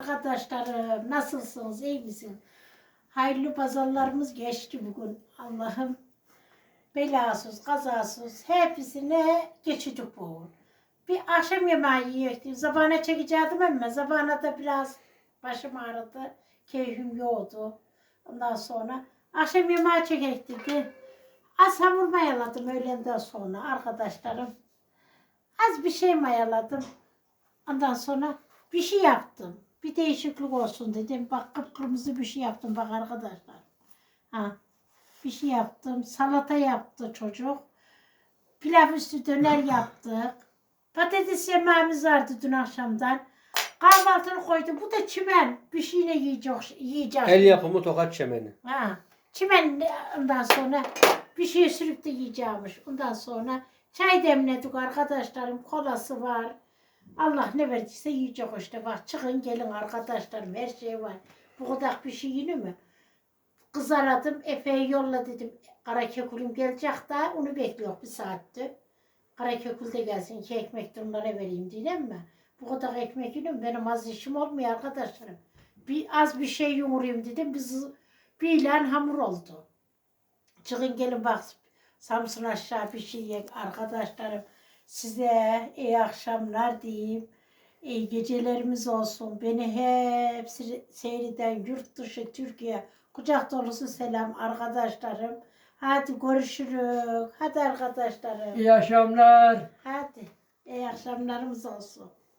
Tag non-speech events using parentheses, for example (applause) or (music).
Arkadaşlarım nasılsınız iyi misin? Hayırlı pazarlarımız geçti bugün Allah'ım. Belasız, kazasız hepsine geçecek bugün. Bir akşam yemeği yiyecektim. Zabana çekecektim ama zabana da biraz başım ağrıdı. Keyfim yoktu. Ondan sonra akşam yemeği çekecektik. Az hamur mayaladım öğlenden sonra arkadaşlarım. Az bir şey mayaladım. Ondan sonra bir şey yaptım. Bir değişiklik olsun dedim. Bak kıpkırmızı bir şey yaptım bak arkadaşlar. Ha, bir şey yaptım. Salata yaptı çocuk. Pilav üstü döner (laughs) yaptık. Patates yemeğimiz vardı dün akşamdan. Kahvaltını koydum. Bu da çimen. Bir şeyle yiyecek. yiyeceğiz. El yapımı tokat çemeni. Ha. Çimen ondan sonra bir şey sürüp de yiyeceğimiş. Ondan sonra çay demledik arkadaşlarım. Kolası var. Allah ne verdiyse yiyecek işte. Bak çıkın gelin arkadaşlarım. Her şey var. Bu kadar bir şey yine mi? Kız aradım. Efe'ye yolla dedim. Kara kekulüm gelecek daha. Onu bekliyor bir saattir. Kara kekul de gelsin. iki ekmek de onlara vereyim diyeyim mi? Bu kadar ekmek mi? Benim az işim olmuyor arkadaşlarım. Bir, az bir şey yoğurayım dedim. Biz bir ilan hamur oldu. Çıkın gelin bak Samsun aşağı bir şey yiyek arkadaşlarım. Size iyi akşamlar diyeyim. İyi gecelerimiz olsun. Beni hep se- seyreden yurt dışı Türkiye kucak dolusu selam arkadaşlarım. Hadi görüşürüz. Hadi arkadaşlarım. İyi akşamlar. Hadi. İyi akşamlarımız olsun.